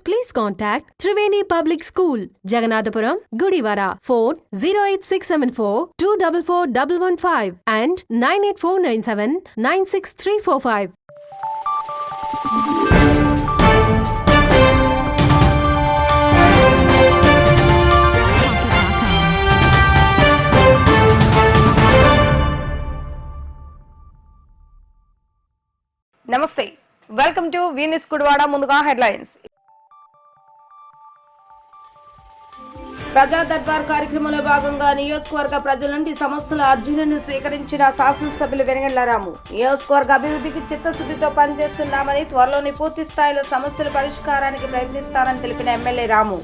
please contact Triveni Public School, Jagannathpuram, Gudivara. Phone 08674 244115 and 98497 96345. నమస్తే welcome to వీనిస్ కుడివాడ ముందుగా headlines ప్రజా దర్బార్ కార్యక్రమంలో భాగంగా నియోజకవర్గ ప్రజల నుండి సమస్యల అర్జునులను స్వీకరించిన శాసనసభ్యులు వెనగళ్ళారాము నియోజకవర్గ అభివృద్ధికి చిత్తశుద్ధితో పనిచేస్తున్నామని త్వరలోని పూర్తి స్థాయిలో సమస్యల పరిష్కారానికి ప్రయత్నిస్తానని తెలిపిన ఎమ్మెల్యే రాము.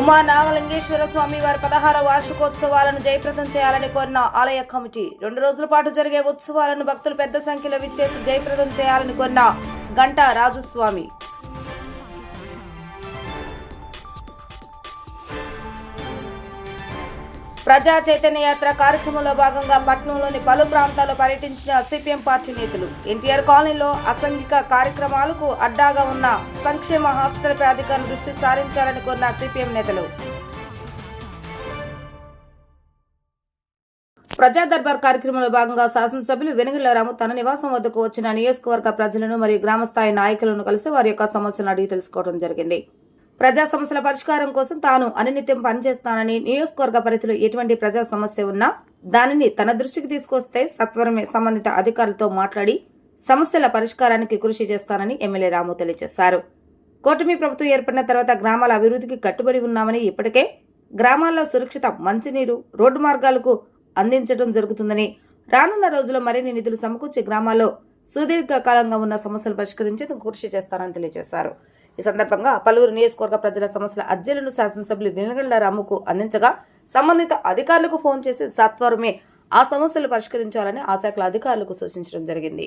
ఉమా నాగలింగేశ్వర స్వామి వారి పదహార వార్షికోత్సవాలను జయప్రదం చేయాలని కోరిన ఆలయ కమిటీ. రెండు రోజుల పాటు జరిగే ఉత్సవాలను భక్తులు పెద్ద సంఖ్యలో విచ్చేసి జయప్రదం చేయాలని కోరిన గంటా రాజుస్వామి. ప్రజా చైతన్య యాత్ర కార్యక్రమంలో భాగంగా పట్టణంలోని పలు ప్రాంతాల్లో పర్యటించిన సిపిఎం పార్టీ నేతలు. ఎన్టీఆర్ కాలనీలో అసంఘిక కార్యక్రమాలకు అడ్డాగా ఉన్న సంక్షేమ హాస్టల్ అధికారులు దృష్టి సారించాలని కోరిన సిపిఎం నేతలు. ప్రజా దర్బార్ కార్యక్రమంలో భాగంగా శాసనసభ్యులు వెనుగళ్ళారాము తన నివాసం వద్దకు వచ్చిన నియోజకవర్గ ప్రజలను మరియు గ్రామస్థాయి నాయకులను కలిసి వారి యొక్క సమస్యలను అడిగి తెలుసుకోవడం జరిగింది. ప్రజా సమస్యల పరిష్కారం కోసం తాను అనునిత్యం పనిచేస్తానని నియోజకవర్గ పరిధిలో ఎటువంటి ప్రజా సమస్య ఉన్నా దానిని తన దృష్టికి తీసుకొస్తే సత్వరమే సంబంధిత అధికారులతో మాట్లాడి సమస్యల పరిష్కారానికి కృషి చేస్తానని ఎమ్మెల్యే రాము తెలియజేశారు. కూటమి ప్రభుత్వం ఏర్పడిన తర్వాత గ్రామాల అభివృద్ధికి కట్టుబడి ఉన్నామని ఇప్పటికే గ్రామాల్లో సురక్షిత మంచినీరు రోడ్డు మార్గాలకు అందించడం జరుగుతుందని. రానున్న రోజుల్లో మరిన్ని నిధులు సమకూర్చి గ్రామాల్లో సుదీర్ఘకాలంగా ఉన్న సమస్యలు పరిష్కరించేందుకు కృషి చేస్తారని తెలియజేశారు. ఈ సందర్భంగా పలువురు నియోజకవర్గ ప్రజల సమస్యల అర్జీలను శాసనసభ్యులు వెనుగళ్ళ రాముకు అందించగా సంబంధిత అధికారులకు ఫోన్ చేసి సత్వరమే ఆ సమస్యలు పరిష్కరించాలని ఆ శాఖల అధికారులకు సూచించడం జరిగింది.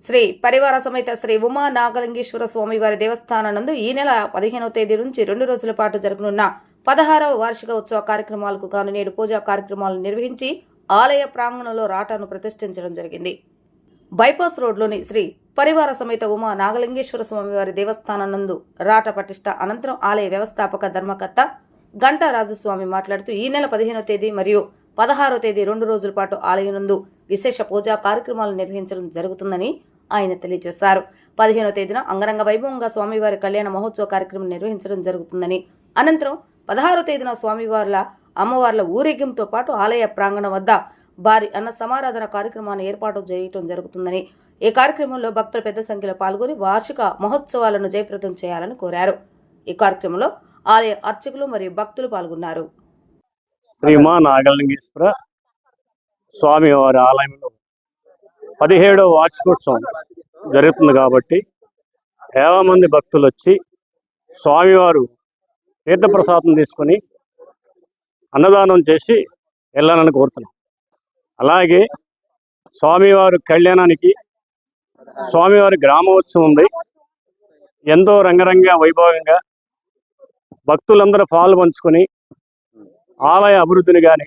శ్రీ పరివార సమేత శ్రీ ఉమా నాగలింగేశ్వర స్వామి వారి దేవస్థానందు ఈ నెల పదిహేనవ తేదీ నుంచి రెండు రోజుల పాటు జరగనున్న పదహారవ వార్షిక ఉత్సవ కార్యక్రమాలకు గాను నేడు పూజా కార్యక్రమాలను నిర్వహించి ఆలయ ప్రాంగణంలో రాటాను ప్రతిష్ఠించడం జరిగింది. బైపాస్ రోడ్లోని శ్రీ పరివార సమేత ఉమా నాగలింగేశ్వర స్వామి వారి నందు రాట పటిష్ట అనంతరం ఆలయ వ్యవస్థాపక ధర్మకర్త గంటా రాజుస్వామి మాట్లాడుతూ ఈ నెల పదిహేనవ తేదీ మరియు పదహారో తేదీ రెండు రోజుల పాటు ఆలయనందు విశేష పూజా కార్యక్రమాలు నిర్వహించడం జరుగుతుందని ఆయన తెలియజేశారు. పదిహేనో తేదీన అంగరంగ వైభవంగా స్వామివారి కళ్యాణ మహోత్సవ కార్యక్రమం నిర్వహించడం జరుగుతుందని. అనంతరం పదహారో తేదీన స్వామివార్ల అమ్మవార్ల ఊరేగింపుతో పాటు ఆలయ ప్రాంగణం వద్ద భారీ అన్న సమారాధన కార్యక్రమాన్ని ఏర్పాటు చేయటం జరుగుతుందని ఈ కార్యక్రమంలో భక్తులు పెద్ద సంఖ్యలో పాల్గొని వార్షిక మహోత్సవాలను జయప్రదం చేయాలని కోరారు. ఈ కార్యక్రమంలో ఆలయ అర్చకులు మరియు భక్తులు పాల్గొన్నారు. శ్రీ మా నాగలింగేశ్వర స్వామివారి ఆలయంలో పదిహేడవ వార్షికోత్సవం జరుగుతుంది కాబట్టి యాభై మంది భక్తులు వచ్చి స్వామివారు తీర్థప్రసాదం తీసుకొని అన్నదానం చేసి వెళ్ళాలని కోరుతున్నాం. అలాగే స్వామివారి కళ్యాణానికి స్వామివారి గ్రామోత్సవం ఉంది. ఎంతో రంగరంగ వైభవంగా భక్తులందరూ పాలు పంచుకొని ఆలయ అభివృద్ధిని కానీ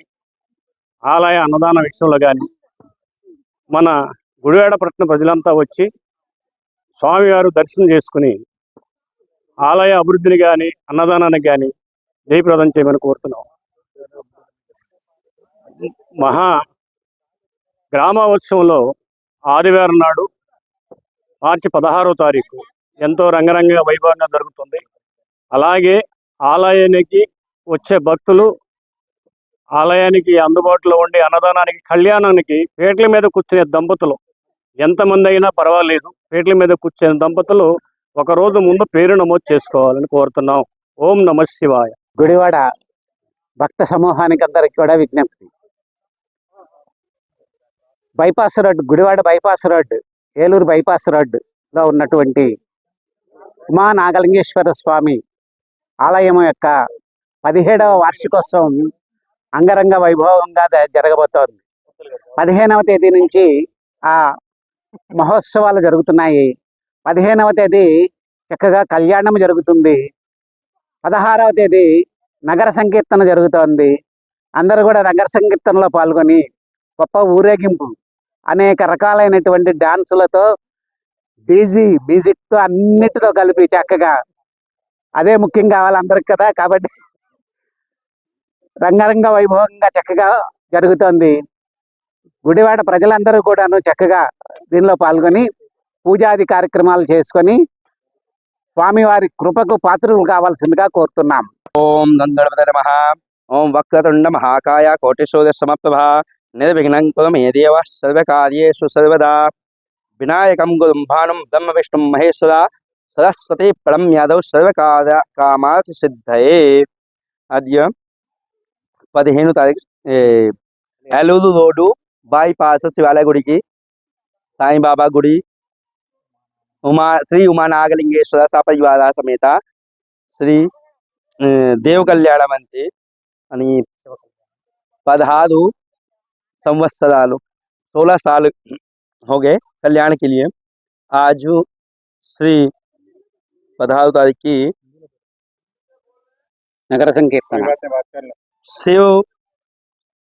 ఆలయ అన్నదాన విషయంలో కానీ మన గుడివాడ పట్టణ ప్రజలంతా వచ్చి స్వామివారు దర్శనం చేసుకుని ఆలయ అభివృద్ధిని కానీ అన్నదానానికి కానీ జయప్రదం చేయమని కోరుతున్నాం. మహా గ్రామోత్సవంలో ఆదివారం నాడు మార్చి పదహారో తారీఖు ఎంతో రంగరంగ వైభవంగా జరుగుతుంది. అలాగే ఆలయానికి వచ్చే భక్తులు ఆలయానికి అందుబాటులో ఉండి అన్నదానానికి కళ్యాణానికి పేట్ల మీద కూర్చునే దంపతులు ఎంతమంది అయినా పర్వాలేదు. పేట్ల మీద కూర్చునే దంపతులు ఒక రోజు ముందు పేరు నమోదు చేసుకోవాలని కోరుతున్నాం. ఓం నమ శివాయ. గుడివాడ భక్త సమూహానికి అందరికి కూడా విజ్ఞప్తి. Bypass road Gudivada bypass road Eluru bypass రోడ్డులో లో ఉన్నటువంటి ఉమా నాగలింగేశ్వర స్వామి ఆలయం యొక్క పదిహేడవ వార్షికోత్సవం అంగరంగ వైభవంగా జరగబోతోంది. పదిహేనవ తేదీ నుంచి ఆ మహోత్సవాలు జరుగుతున్నాయి. పదిహేనవ తేదీ చక్కగా కళ్యాణం జరుగుతుంది. పదహారవ తేదీ నగర సంకీర్తన జరుగుతోంది. అందరూ కూడా నగర సంకీర్తనలో పాల్గొని గొప్ప ఊరేగింపు అనేక రకాలైనటువంటి డాన్సులతో డీజీ మ్యూజిక్తో అన్నిటితో కలిపి చక్కగా. అదే ముఖ్యం కావాలి అందరికి కదా కాబట్టి రంగరంగ వైభవంగా చక్కగా జరుగుతోంది. గుడివాడ ప్రజలందరూ కూడాను చక్కగా దీనిలో పాల్గొని పూజాది కార్యక్రమాలు చేసుకొని స్వామివారి కృపకు పాత్రులు కావాల్సిందిగా కోరుతున్నాం. ఓం దండపద నమ. ఓం వక్రతుండ మహాకాయ కోటిశోధ సమప్రభ నిర్విఘ్నం కులం ఏ దేవ సర్వకార్యేషు సర్వదా. వినాయకం గురుం భానుం బ్రహ్మ విష్ణుం మహేశ్వర. సరస్వతి పరం యాదవ్ సర్వకార కామాతి సిద్ధయే. అద్య పదిహేను తారీఖు ఏ, ఏలూరు రోడ్డు బైపాస్ శివాలయ గుడికి సాయిబాబా గుడి ఉమా శ్రీ ఉమా నాగలింగేశ్వర సపరివార సమేత శ్రీ अ, देव कल्याण मंत्री आणि पदहारू संवत्सरालु सोलह साल हो गए कल्याण के लिए आज श्री पदहारू तारीख की నగర సంకీర్తన शिव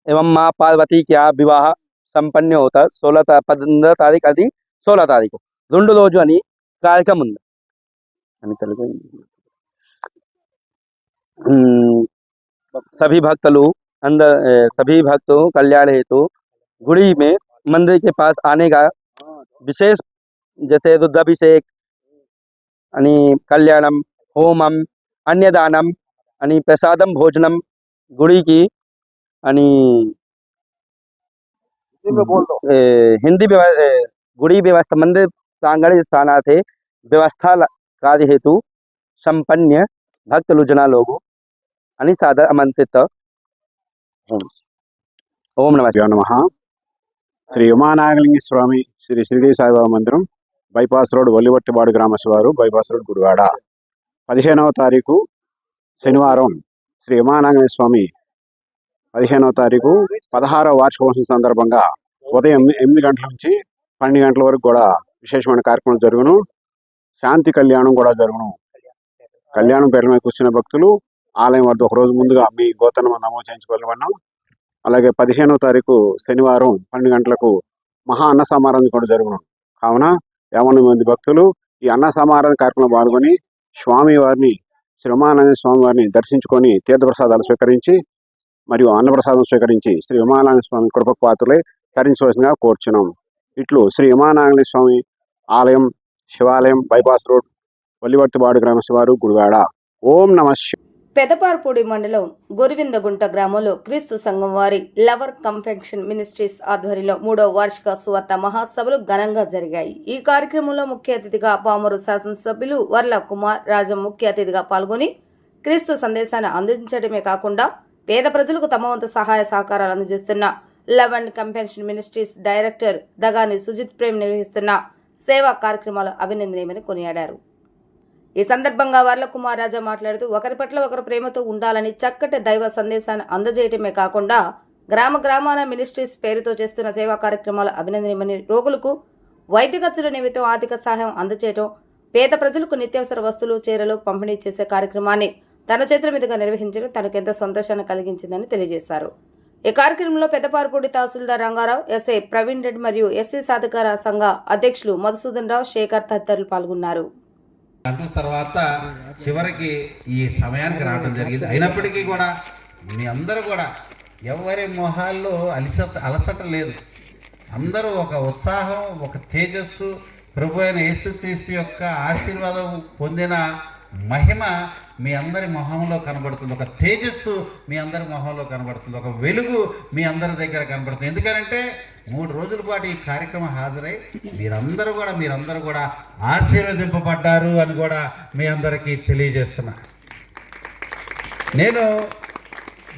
एवं माँ पार्वती का विवाह संपन्न होता सोलह ता पंद्रह तारीख అది सोलह तारीख రెండు రోజు అని కార్యక్రమం ఉంది అని తెలుగు हम्म, सभी भक्त लोग अंदर अ, सभी भक्तों कल्याण हेतु गुड़ी में मंदिर के पास आने का विशेष जैसे रुद्राभिषेक आणि कल्याणम होमम अन्नदानम आणि प्रसादम भोजनम गुड़ी की आणि अ, हिंदी व्यव- अ, गुड़ी व्यवस्था मंदिर प्रांगण स्थानार्थे व्यवस्था ला- कार्य हेतु संपन्न भक्त लुजना लोगों అని సాదర ఆమంత్రిత ఓం ఓం నమ యో నమ శ్రీ ఉమానాగలింగ స్వామి శ్రీ షిరిడి సాయిబాబా మందిరం bypass road వల్లివట్టిబాడు గ్రామశివారు bypass road Gudivada పదిహేనవ తారీఖు శనివారం శ్రీ ఉమానాగలింగ స్వామి పదిహేనవ తారీఖు పదహారవ వార్షికోత్సవం సందర్భంగా ఉదయం ఎనిమిది గంటల నుంచి పన్నెండు గంటల వరకు కూడా విశేషమైన కార్యక్రమం జరుగును. శాంతి కళ్యాణం కూడా జరుగును. కళ్యాణం పేరు మీద కూర్చున్న భక్తులు ఆలయం వద్ద ఒక రోజు ముందుగా మీ గోతనం నమోదు చేయించుకోవాలన్నాం అలాగే పదిహేనవ తారీఖు శనివారం పన్నెండు గంటలకు మహా అన్న సమారాధన కూడా జరుగును. కావున యావన్న మంది భక్తులు ఈ అన్న సమారాధన కార్యక్రమంలో పాల్గొని స్వామి శ్రీమానంద శ్రీ స్వామి వారిని దర్శించుకొని తీర్థప్రసాదాలు స్వీకరించి మరియు అన్నప్రసాదం స్వీకరించి శ్రీ ఉమానారాయణ స్వామి కృపకు పాత్రలై తరించవలసిందిగా కోర్చున్నాం. ఇట్లు శ్రీ ఉమానారాయణ స్వామి ఆలయం శివాలయం బైపాస్ రోడ్ పల్లివర్తివాడు గ్రామ శివారు గుడివాడ. ఓం నమ పెదపార్పూడి మండలం గురివిందగుంట గ్రామంలో క్రీస్తు సంఘం వారి లవర్ కంఫెక్షన్ మినిస్ట్రీస్ ఆధ్వర్యంలో మూడో వార్షిక సువార్త మహాసభలు ఘనంగా జరిగాయి. ఈ కార్యక్రమంలో ముఖ్య అతిథిగా పామరు శాసనసభ్యులు వర్ల కుమార్ రాజం ముఖ్య అతిథిగా పాల్గొని క్రీస్తు సందేశాన్ని అందించడమే కాకుండా పేద ప్రజలకు తమ వంతు సహాయ సహకారాలు అందజేస్తున్న love and compassion ministries director Dagani Sujith Prem నిర్వహిస్తున్న సేవా కార్యక్రమాలు అభినందనీయమని కొనియాడారు. ఈ సందర్భంగా వర్ల కుమార్ రాజా మాట్లాడుతూ ఒకరి పట్ల ఒకరు ప్రేమతో ఉండాలని చక్కటి దైవ సందేశాన్ని అందజేయటమే కాకుండా గ్రామ గ్రామాల మినిస్ట్రీస్ పేరుతో చేస్తున్న సేవా కార్యక్రమాలు అభినందనమని రోగులకు వైద్య ఖర్చుల నిమిత్తం ఆర్థిక సహాయం అందజేయటం పేద ప్రజలకు నిత్యావసర వస్తువులు చీరలు పంపిణీ చేసే కార్యక్రమాన్ని తన చేతుల మీదుగా నిర్వహించడం తనకెంతో సంతోషాన్ని కలిగించిందని తెలియజేశారు. ఈ కార్యక్రమంలో పెద్దపారపూడి తహసీల్దార్ రంగారావు ఎస్ఐ ప్రవీణ్ రెడ్డి మరియు ఎస్సీ సాధికార సంఘ అధ్యక్షులు మధుసూదన్ రావు శేఖర్ తదితరులు పాల్గొన్నారు. గంటల తర్వాత చివరికి ఈ సమయానికి రావడం జరిగింది. అయినప్పటికీ కూడా మీ అందరూ కూడా ఎవరి మొహాల్లో అలసట అలసట లేదు. అందరూ ఒక ఉత్సాహం ఒక తేజస్సు ప్రభు అయిన యేసుక్రీస్తు యొక్క ఆశీర్వాదం పొందిన మహిమ మీ అందరి మొహంలో కనబడుతుంది. ఒక తేజస్సు మీ అందరి మొహంలో కనబడుతుంది. ఒక వెలుగు మీ అందరి దగ్గర కనబడుతుంది. ఎందుకంటే మూడు రోజుల పాటు ఈ కార్యక్రమం హాజరై మీరందరూ కూడా మీరందరూ కూడా ఆశీర్వదింపబడ్డారు అని కూడా మీ అందరికీ తెలియజేస్తున్నా. నేను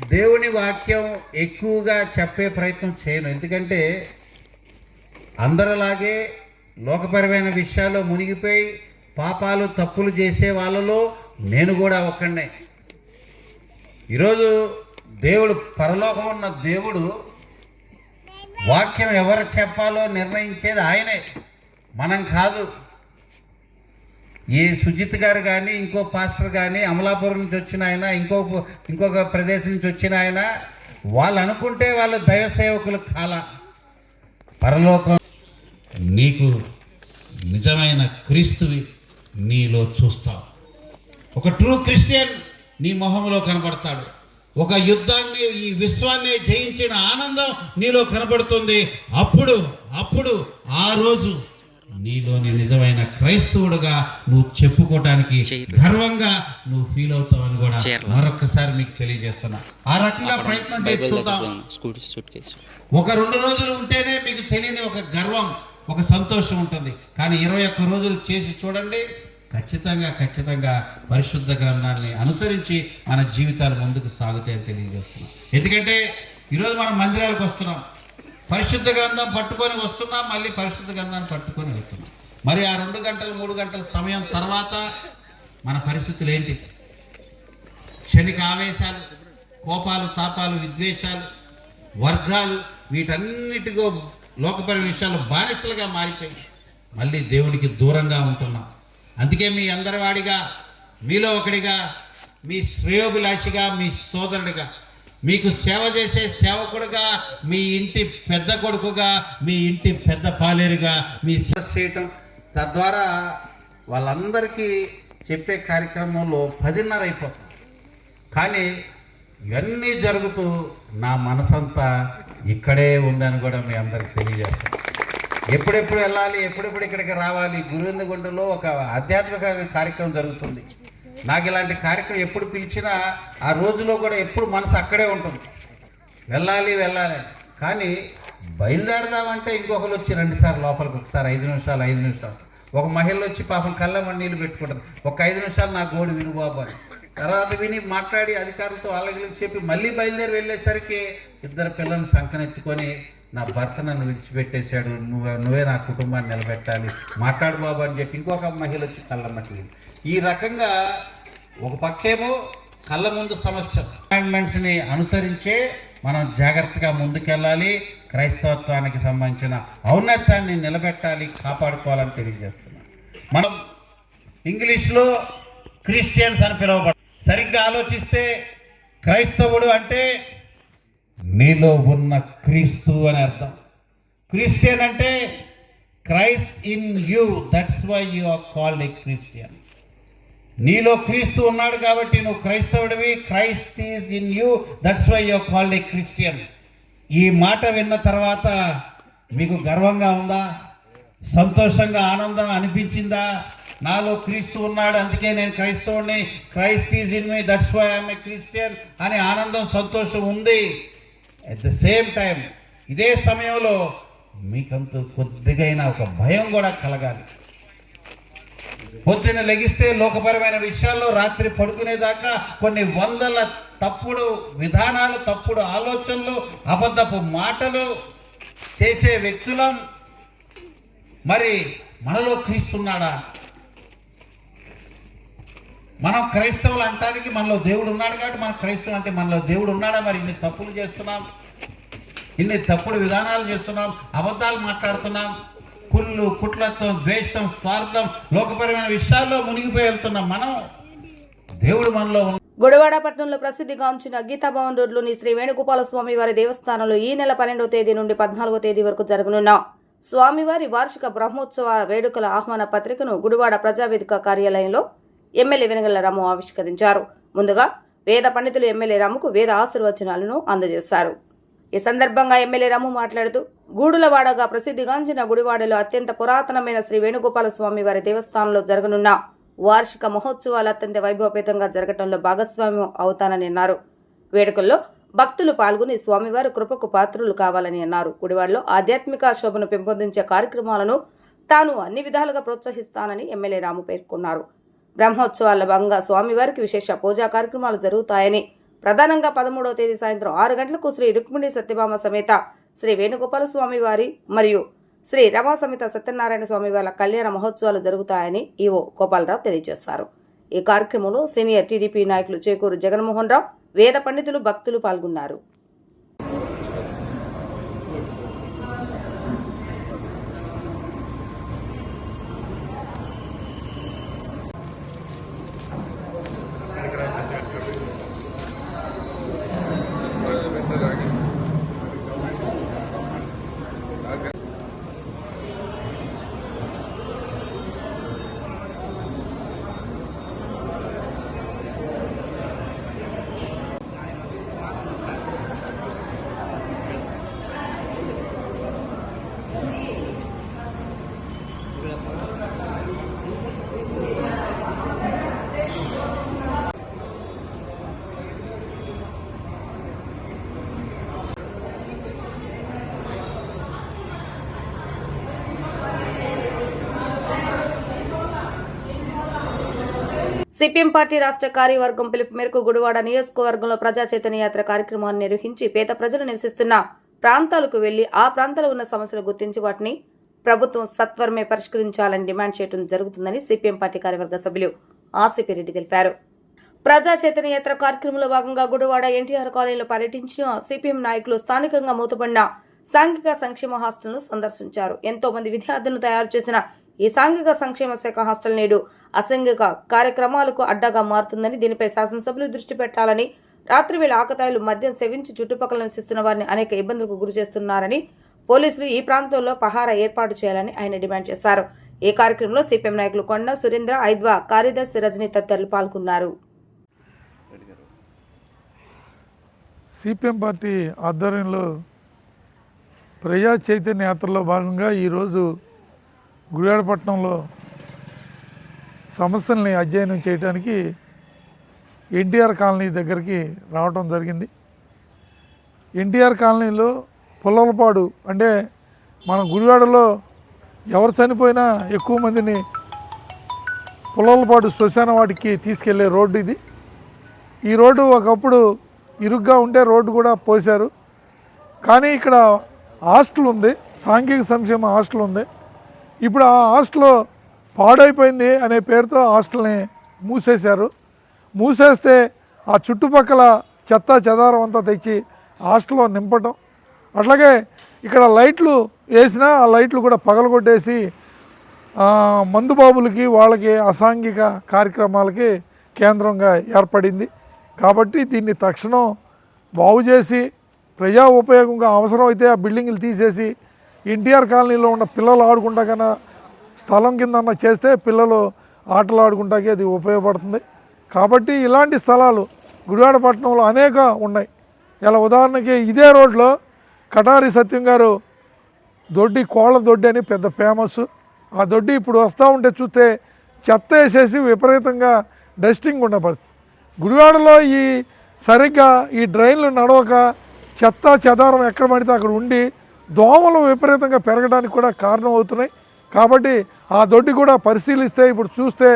దేవుని వాక్యం ఎక్కువగా చెప్పే ప్రయత్నం చేయను. ఎందుకంటే అందరిలాగే లోకపరమైన విషయాల్లో మునిగిపోయి పాపాలు తప్పులు చేసే వాళ్ళలో నేను కూడా ఒక్కడే ఈరోజు దేవుడు పరలోకం ఉన్న దేవుడు వాక్యం ఎవరు చెప్పాలో నిర్ణయించేది ఆయనే. మనం కాదు. ఏ సుజిత్ గారు కానీ ఇంకో పాస్టర్ కానీ అమలాపురం నుంచి వచ్చిన ఆయన ఇంకో ఇంకొక ప్రదేశం నుంచి వచ్చిన ఆయన వాళ్ళు అనుకుంటే వాళ్ళు దైవ సేవకులు కాల. పరలోకం నీకు నిజమైన క్రీస్తువి నీలో చూస్తావు. ఒక ట్రూ క్రిస్టియన్ నీ మొహంలో కనబడతాడు. ఒక యుద్ధాన్ని ఈ విశ్వాన్ని జయించిన ఆనందం నీలో కనబడుతుంది. అప్పుడు అప్పుడు ఆ రోజు నీలోని నిజమైన క్రైస్తవుడుగా నువ్వు చెప్పుకోవటానికి గర్వంగా నువ్వు ఫీల్ అవుతావని కూడా మరొకసారి మీకు తెలియజేస్తున్నా. ఆ రకంగా ప్రయత్నం చేసి చూద్దాం. ఒక రెండు రోజులు ఉంటేనే మీకు తెలియని ఒక గర్వం ఒక సంతోషం ఉంటుంది. కానీ ఇరవై ఒక్క రోజులు చేసి చూడండి. ఖచ్చితంగా ఖచ్చితంగా పరిశుద్ధ గ్రంథాన్ని అనుసరించి మన జీవితాలు ముందుకు సాగుతాయని తెలియజేస్తున్నాం. ఎందుకంటే ఈరోజు మనం మందిరాలకు వస్తున్నాం. పరిశుద్ధ గ్రంథం పట్టుకొని వస్తున్నాం మళ్ళీ పరిశుద్ధ గ్రంథాన్ని పట్టుకొని వెళ్తున్నాం. మరి ఆ రెండు గంటలు మూడు గంటల సమయం తర్వాత మన పరిస్థితులు ఏంటి? క్షణిక ఆవేశాలు కోపాలు తాపాలు విద్వేషాలు వర్గాలు వీటన్నిటికో లోకపరి విషయాలు బానిసలుగా మారిపోయి మళ్ళీ దేవునికి దూరంగా ఉంటున్నాం. అందుకే మీ అందరివాడిగా మీలో ఒకడిగా మీ శ్రేయోభిలాషిగా మీ సోదరుడిగా మీకు సేవ చేసే సేవకుడుగా మీ ఇంటి పెద్ద కొడుకుగా మీ ఇంటి పెద్ద పాలేరుగా మీ సేవ చేయటం. తద్వారా వాళ్ళందరికీ చెప్పే కార్యక్రమంలో పదిన్నర అయిపోతుంది. కానీ ఇవన్నీ జరుగుతూ నా మనసంతా ఇక్కడే ఉందని కూడా మీ అందరికి తెలియజేస్తాను. ఎప్పుడెప్పుడు వెళ్ళాలి ఎప్పుడెప్పుడు ఇక్కడికి రావాలి గురువిందగుంటలో ఒక ఆధ్యాత్మిక కార్యక్రమం జరుగుతుంది. నాకు ఇలాంటి కార్యక్రమం ఎప్పుడు పిలిచినా ఆ రోజులో కూడా ఎప్పుడు మనసు అక్కడే ఉంటుంది. వెళ్ళాలి వెళ్ళాలి. కానీ బయలుదేరదామంటే ఇంకొకరు వచ్చి రెండు సార్లు లోపలికి ఒకసారి ఐదు నిమిషాలు ఐదు నిమిషాలు. ఒక మహిళ వచ్చి పాపం కళ్ళమని నీళ్ళు పెట్టుకుంటారు ఒక ఐదు నిమిషాలు నా గోడు విను బాబు అని. తర్వాత విని మాట్లాడి అధికారులతో వాళ్ళకి చెప్పి మళ్ళీ బయలుదేరి వెళ్ళేసరికి ఇద్దరు పిల్లల్ని సంకనెత్తుకొని నా భర్త నన్ను విడిచిపెట్టేశాడు. నువ్వు నువ్వే నా కుటుంబాన్ని నిలబెట్టాలి. మాట్లాడు బాబు అని చెప్పి ఇంకొక మహిళ వచ్చి కళ్ళమ్మకి ఈ రకంగా ఒక పక్కేమో కళ్ళ ముందు సమస్య. అపాయింట్మెంట్స్ని అనుసరించే మనం జాగ్రత్తగా ముందుకెళ్ళాలి. క్రైస్తవత్వానికి సంబంధించిన ఔన్నత్యాన్ని నిలబెట్టాలి కాపాడుకోవాలని తెలియజేస్తున్నాను మనం ఇంగ్లీష్లో క్రిస్టియన్స్ అని పిలువబడ సరిగ్గా ఆలోచిస్తే క్రైస్తవుడు అంటే నీలో ఉన్న క్రీస్తు అని అర్థం. క్రిస్టియన్ అంటే Christ in you that's why you are called a Christian. నీలో క్రీస్తు ఉన్నాడు కాబట్టి నువ్వు క్రైస్తవుడివి Christ is in you that's why you called a Christian. ఈ మాట విన్న తర్వాత మీకు గర్వంగా ఉందా? సంతోషంగా ఆనందం అనిపించిందా? నాలో క్రీస్తు ఉన్నాడు అందుకే నేను క్రైస్తవుని Christ is in me that's why I'm a Christian అని ఆనందం సంతోషం ఉంది. అట్ ద సేమ్ టైం ఇదే సమయంలో మీకంతూ కొద్దిగైనా ఒక భయం కూడా కలగాలి. పొద్దున లెగిస్తే లోకపరమైన విషయాల్లో రాత్రి పడుకునేదాకా కొన్ని వందల తప్పుడు విధానాలు తప్పుడు ఆలోచనలు అబద్ధపు మాటలు చేసే వ్యక్తులం. మరి మనలో క్రీస్తున్నాడా మనం క్రైస్తవులు అంటానికి మనలో దేవుడు ఉన్నాడు కాబట్టి మనం క్రైస్తవులు అంటే మనలో దేవుడు ఉన్నాడా? మరి ఇన్ని తప్పులు చేస్తున్నాం. ఇన్ని తప్పుడు విధానాలు చేస్తున్నాం. అబద్ధాలు మాట్లాడుతున్నాం. కుళ్ళు కుట్లత్వం ద్వేషం స్వార్థం లోకపరమైన విషయాల్లో మునిగిపోయి వెళ్తున్నాం మనం. దేవుడు మనలో ఉన్న గుడివాడ పట్టణంలో ప్రసిద్ధిగాంచిన గీతాభవన్ రోడ్లోని శ్రీ వేణుగోపాల స్వామి వారి దేవస్థానంలో ఈ నెల పన్నెండవ తేదీ నుండి పద్నాలుగో తేదీ వరకు జరగనున్న స్వామివారి వార్షిక బ్రహ్మోత్సవ వేడుకల ఆహ్వాన పత్రికను గుడివాడ ప్రజావేదిక కార్యాలయంలో ఎమ్మెల్యే వెనగళ్ళ రాము ఆవిష్కరించారు. ముందుగా వేద పండితులు ఎమ్మెల్యే రాముకు వేద ఆశీర్వచనాలను అందజేశారు. ఈ సందర్భంగా ఎమ్మెల్యే రాము మాట్లాడుతూ గూడులవాడగా ప్రసిద్ధిగాంచిన గుడివాడలో అత్యంత పురాతనమైన శ్రీ వేణుగోపాల స్వామి వారి దేవస్థానంలో జరగనున్న వార్షిక మహోత్సవాలు అత్యంత వైభవపేతంగా జరగటంలో భాగస్వామ్యం అవుతానని అన్నారు. వేడుకల్లో భక్తులు పాల్గొని స్వామివారి కృపకు పాత్రులు కావాలని అన్నారు. గుడివాడలో ఆధ్యాత్మిక శోభను పెంపొందించే కార్యక్రమాలను తాను అన్ని విధాలుగా ప్రోత్సహిస్తానని ఎమ్మెల్యే రాము పేర్కొన్నారు. బ్రహ్మోత్సవాల భాగంగా స్వామివారికి విశేష పూజా కార్యక్రమాలు జరుగుతాయని. ప్రధానంగా పదమూడవ తేదీ సాయంత్రం ఆరు గంటలకు శ్రీ రుక్మిణి సత్యభామ సమేత శ్రీ వేణుగోపాల స్వామివారి మరియు శ్రీ రమా సమేత సత్యనారాయణ స్వామి వారి కళ్యాణ మహోత్సవాలు జరుగుతాయని ఈవో గోపాలరావు తెలియజేశారు. ఈ కార్యక్రమంలో సీనియర్ టీడీపీ నాయకులు చేకూరు జగన్మోహన్ రావు వేద పండితులు భక్తులు పాల్గొన్నారు. సిపిఎం పార్టీ రాష్ట్ర కార్యవర్గం పిలుపు మేరకు గుడివాడ నియోజకవర్గంలో ప్రజా చైతన్య యాత్ర కార్యక్రమాన్ని నిర్వహించి పేద ప్రజలు నివసిస్తున్న ప్రాంతాలకు వెళ్ళి ఆ ప్రాంతాల్లో ఉన్న సమస్యలు గుర్తించి వాటిని ప్రభుత్వం సత్వరమే పరిష్కరించాలని డిమాండ్ చేయడం జరుగుతుందని సిపిఎం పార్టీ కార్యవర్గ సభ్యులు ఆసిపిరెడ్డి తెలిపారు. ప్రజా చైతన్య యాత్ర కార్యక్రమంలో భాగంగా గుడివాడ ఎన్టీఆర్ కాలనీలో పర్యటించిన సిపిఎం నాయకులు స్థానికంగా మూతపడిన సాంఘిక సంక్షేమ హాస్టల్ను సందర్శించారు. ఎంతో మంది విద్యార్థులను తయారు చేసిన ఈ సాంఘిక సంక్షేమ శాఖ హాస్టల్ నేడు అసాంఘిక కార్యక్రమాలకు అడ్డాగా మారుతుందని దీనిపై శాసనసభ్యులు దృష్టి పెట్టాలని రాత్రివేళ ఆకతాయిలు మద్యం సేవించి చుట్టుపక్కల నివసిస్తున్న వారిని అనేక ఇబ్బందులకు గురి చేస్తున్నారని పోలీసులు ఈ ప్రాంతంలో పహారా ఏర్పాటు చేయాలని ఆయన డిమాండ్ చేశారు. ఈ కార్యక్రమంలో సిపిఎం నాయకులు కొండ సురేంద్ర ఐద్వా కార్యదర్శి రజనీ తదితరులు పాల్గొన్నారు. సిపిఎం పార్టీ ఆధ్వర్యంలో ప్రజా చైతన్య యాత్రలో భాగంగా ఈరోజు గుడివాడపట్నంలో సమస్యల్ని అధ్యయనం చేయడానికి ఎన్టీఆర్ కాలనీ దగ్గరికి రావటం జరిగింది. ఎన్టీఆర్ కాలనీలో పుల్లలపాడు అంటే మన గుడివాడలో ఎవరు చనిపోయినా ఎక్కువ మందిని పుల్లలపాడు శ్మశాన వాటికి తీసుకెళ్ళే రోడ్డు ఇది. ఈ రోడ్డు ఒకప్పుడు ఇరుగ్గా ఉండే రోడ్డు కూడా పోశారు. కానీ ఇక్కడ హాస్టల్ ఉంది సాంఘిక సంక్షేమ హాస్టల్ ఉంది. ఇప్పుడు ఆ హాస్టల్ పాడైపోయింది అనే పేరుతో హాస్టల్ని మూసేశారు. మూసేస్తే ఆ చుట్టుపక్కల చెత్త చెదారం అంతా తెచ్చి హాస్టల్లో నింపటం. అట్లాగే ఇక్కడ లైట్లు వేసినా ఆ లైట్లు కూడా పగలగొట్టేసి మందుబాబులకి వాళ్ళకి అసాంఘిక కార్యక్రమాలకి కేంద్రంగా ఏర్పడింది. కాబట్టి దీన్ని తక్షణం బాగు చేసి ప్రజా ఉపయోగంగా అవసరం అయితే ఆ బిల్డింగ్లు తీసేసి ఎన్టీఆర్ కాలనీలో ఉన్న పిల్లలు ఆడుకుంటాకన్నా స్థలం కింద చేస్తే పిల్లలు ఆటలు ఆడుకుంటాకి అది ఉపయోగపడుతుంది. కాబట్టి ఇలాంటి స్థలాలు గుడివాడ పట్టణంలో అనేక ఉన్నాయి. ఇలా ఉదాహరణకి ఇదే రోడ్లో కటారి సత్యం గారు దొడ్డి కోళ్ళ దొడ్డి అని పెద్ద ఫేమస్. ఆ దొడ్డి ఇప్పుడు వస్తూ ఉంటే చూస్తే చెత్త వేసేసి విపరీతంగా డస్టింగ్ ఉండబడుతుంది. గుడివాడలో ఈ సరిగ్గా ఈ డ్రైన్లు నడవక చెత్త చెదారం ఎక్కడ పడితే అక్కడ ఉండి దోమలు విపరీతంగా పెరగడానికి కూడా కారణం అవుతున్నాయి. కాబట్టి ఆ దొడ్డి కూడా పరిశీలిస్తే ఇప్పుడు చూస్తే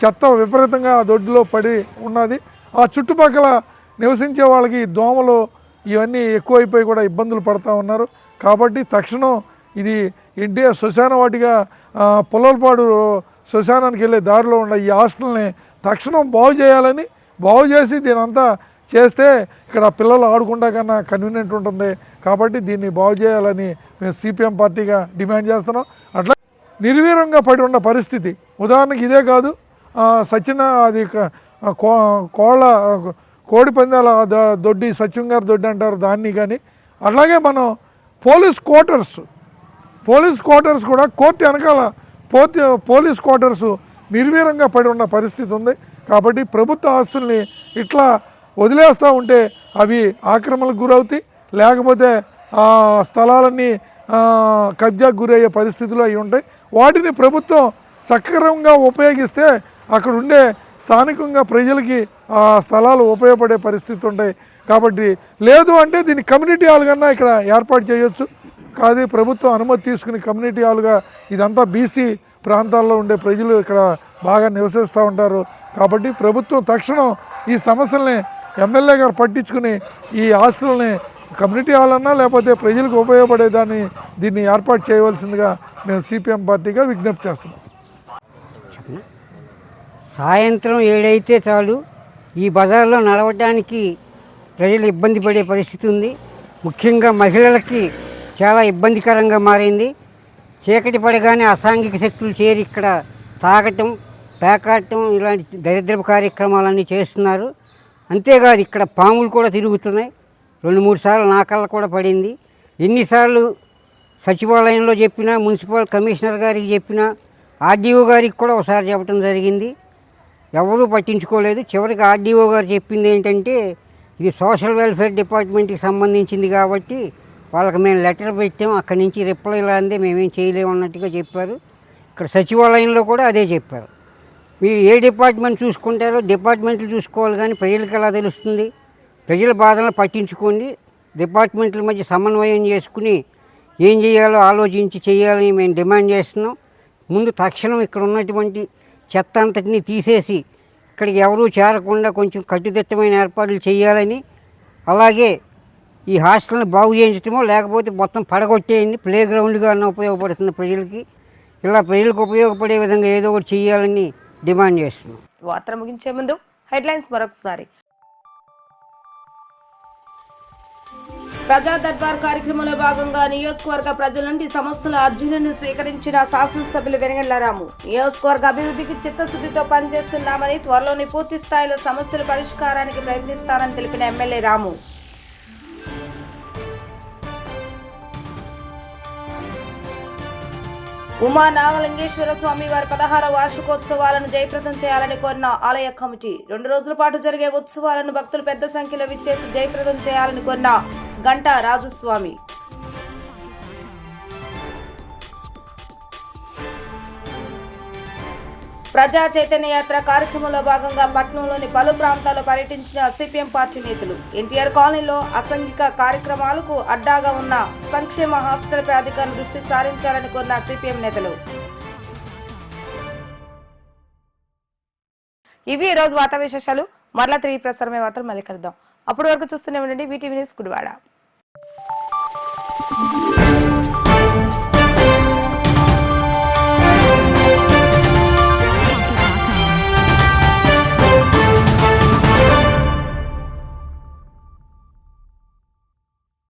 చెత్త విపరీతంగా ఆ దొడ్డిలో పడి ఉన్నది. ఆ చుట్టుపక్కల నివసించే వాళ్ళకి దోమలు ఇవన్నీ ఎక్కువైపోయి కూడా ఇబ్బందులు పడుతూ ఉన్నారు. కాబట్టి తక్షణం ఇది ఎన్టీఆర్ శ్మశాన వాటిగా ఆ, శ్మశానానికి వెళ్ళే దారిలో ఉన్న ఈ హాస్టల్ని తక్షణం బాగు చేయాలని బాగు చేసి దీనంతా చేస్తే ఇక్కడ పిల్లలు ఆడుకుంటా కన్నా కన్వీనియంట్ ఉంటుంది. కాబట్టి దీన్ని బాగు చేయాలని మేము సిపిఎం పార్టీగా డిమాండ్ చేస్తున్నాం. అట్లా నిర్వీరంగా పడి ఉన్న పరిస్థితి ఉదాహరణకి ఇదే కాదు సచిన అది కోళ్ళ కోడి పందాల దొడ్డి సచిన్ గారి దొడ్డి అంటారు దాన్ని కానీ అలాగే మనం పోలీస్ క్వార్టర్స్ పోలీస్ క్వార్టర్స్ కూడా కోర్టు వెనకాల పోతే పోలీస్ క్వార్టర్స్ నిర్వీరంగా పడి ఉన్న పరిస్థితి ఉంది. కాబట్టి ప్రభుత్వ ఆస్తుల్ని ఇట్లా వదిలేస్తూ ఉంటే అవి ఆక్రమణకు గురవుతాయి. లేకపోతే ఆ స్థలాలన్నీ కబ్జాకు గురయ్యే పరిస్థితులు అవి ఉంటాయి. వాటిని ప్రభుత్వం సక్రమంగా ఉపయోగిస్తే అక్కడ ఉండే స్థానికంగా ప్రజలకి ఆ స్థలాలు ఉపయోగపడే పరిస్థితి ఉంటాయి. కాబట్టి లేదు అంటే దీన్ని కమ్యూనిటీ హాల్ కన్నా ఇక్కడ ఏర్పాటు చేయొచ్చు. కాదు ప్రభుత్వం అనుమతి తీసుకుని కమ్యూనిటీ హాల్గా ఇదంతా బీసీ ప్రాంతాల్లో ఉండే ప్రజలు ఇక్కడ బాగా నివసిస్తూ ఉంటారు. కాబట్టి ప్రభుత్వం తక్షణం ఈ సమస్యల్ని ఎమ్మెల్యే గారు పట్టించుకుని ఈ హాస్టల్ని కమ్యూనిటీ హాల్ అన్నా లేకపోతే ప్రజలకు ఉపయోగపడేదాన్ని దీన్ని ఏర్పాటు చేయవలసిందిగా మేము సిపిఎం పార్టీగా విజ్ఞప్తి చేస్తున్నాం. సాయంత్రం ఏడైతే చాలు ఈ బజార్లో నడవటానికి ప్రజలు ఇబ్బంది పడే పరిస్థితి ఉంది. ముఖ్యంగా మహిళలకి చాలా ఇబ్బందికరంగా మారింది. చీకటి పడగానే అసాంఘిక శక్తులు చేరి ఇక్కడ తాగటం పేకాటం ఇలాంటి దరిద్రపు కార్యక్రమాలన్నీ చేస్తున్నారు. అంతేకాదు ఇక్కడ పాములు కూడా తిరుగుతున్నాయి. రెండు మూడు సార్లు నా కళ్ళ కూడా పడింది. ఎన్నిసార్లు సచివాలయంలో చెప్పినా మున్సిపల్ కమిషనర్ గారికి చెప్పినా ఆర్డీఓ గారికి కూడా ఒకసారి చెప్పడం జరిగింది. ఎవరూ పట్టించుకోలేదు. చివరికి ఆర్డీఓ గారు చెప్పింది ఏంటంటే ఇది సోషల్ వెల్ఫేర్ డిపార్ట్మెంట్కి సంబంధించింది కాబట్టి వాళ్ళకి మేము లెటర్ పెట్టాం. అక్కడి నుంచి రిప్లై రాందే మేమేం చేయలేము అన్నట్టుగా చెప్పారు. ఇక్కడ సచివాలయంలో కూడా అదే చెప్పారు. మీరు ఏ డిపార్ట్మెంట్ చూసుకుంటారో డిపార్ట్మెంట్లు చూసుకోవాలి కానీ ప్రజలకు ఎలా తెలుస్తుంది? ప్రజల బాధలను పట్టించుకోండి. డిపార్ట్మెంట్ల మధ్య సమన్వయం చేసుకుని ఏం చేయాలో ఆలోచించి చేయాలని మేము డిమాండ్ చేస్తున్నాం. ముందు తక్షణం ఇక్కడ ఉన్నటువంటి చెత్త అంతటిని తీసేసి ఇక్కడికి ఎవరూ చేరకుండా కొంచెం కట్టుదిట్టమైన ఏర్పాట్లు చేయాలని అలాగే ఈ హాస్టల్ని బాగు చేయించడమో లేకపోతే మొత్తం పడగొట్టేయండి. ప్లే గ్రౌండ్గా ఉపయోగపడుతుంది ప్రజలకి. ఇలా ప్రజలకు ఉపయోగపడే విధంగా ఏదో ఒకటి చేయాలని డిమాండ్ చేస్తున్నాం. వార్త ముగించే ముందు హెడ్లైన్స్ మరొకసారి. ప్రజా దర్బార్ కార్యక్రమంలో భాగంగా నియోజకవర్గ ప్రజల నుండి సమస్యల అర్జునులను స్వీకరించిన శాసనసభ్యులు వెనగండ్ల రాము నియోజకవర్గ అభివృద్ధికి చిత్తశుద్ధితో పనిచేస్తున్నామని త్వరలోని పూర్తి స్థాయిలో సమస్యల పరిష్కారానికి ప్రయత్నిస్తానని తెలిపిన ఎమ్మెల్యే రాము. ఉమా నాగలింగేశ్వర స్వామి వారి పదహార వార్షికోత్సవాలను జయప్రదం చేయాలని కోరిన ఆలయ కమిటీ రెండు రోజుల పాటు జరిగే ఉత్సవాలను భక్తులు పెద్ద సంఖ్యలో విచ్చేసి జయప్రదం చేయాలని కోరిన గంటా రాజుస్వామి. ప్రజా చైతన్య యాత్ర కార్యక్రమంలో భాగంగా పట్టణంలోని పలు ప్రాంతాల్లో పర్యటించిన సిపిఎం పార్టీ నేతలు. ఎన్టీఆర్ కాలనీలో అసంఘిక కార్యక్రమాలకు అడ్డాగా ఉన్న సంక్షేమ హాస్టల్పై అధికారులు దృష్టి సారించాలని కోరిన సిపిఎం నేతలు. ఇవి ఈరోజు రోజు వార్తా విశేషాలు. మరలా తిరిగి ప్రసారమే మాత్రం మళ్ళీ కలుద్దాం. అప్పటి వరకు చూస్తూనే ఉండండి. VTV news Gudivada.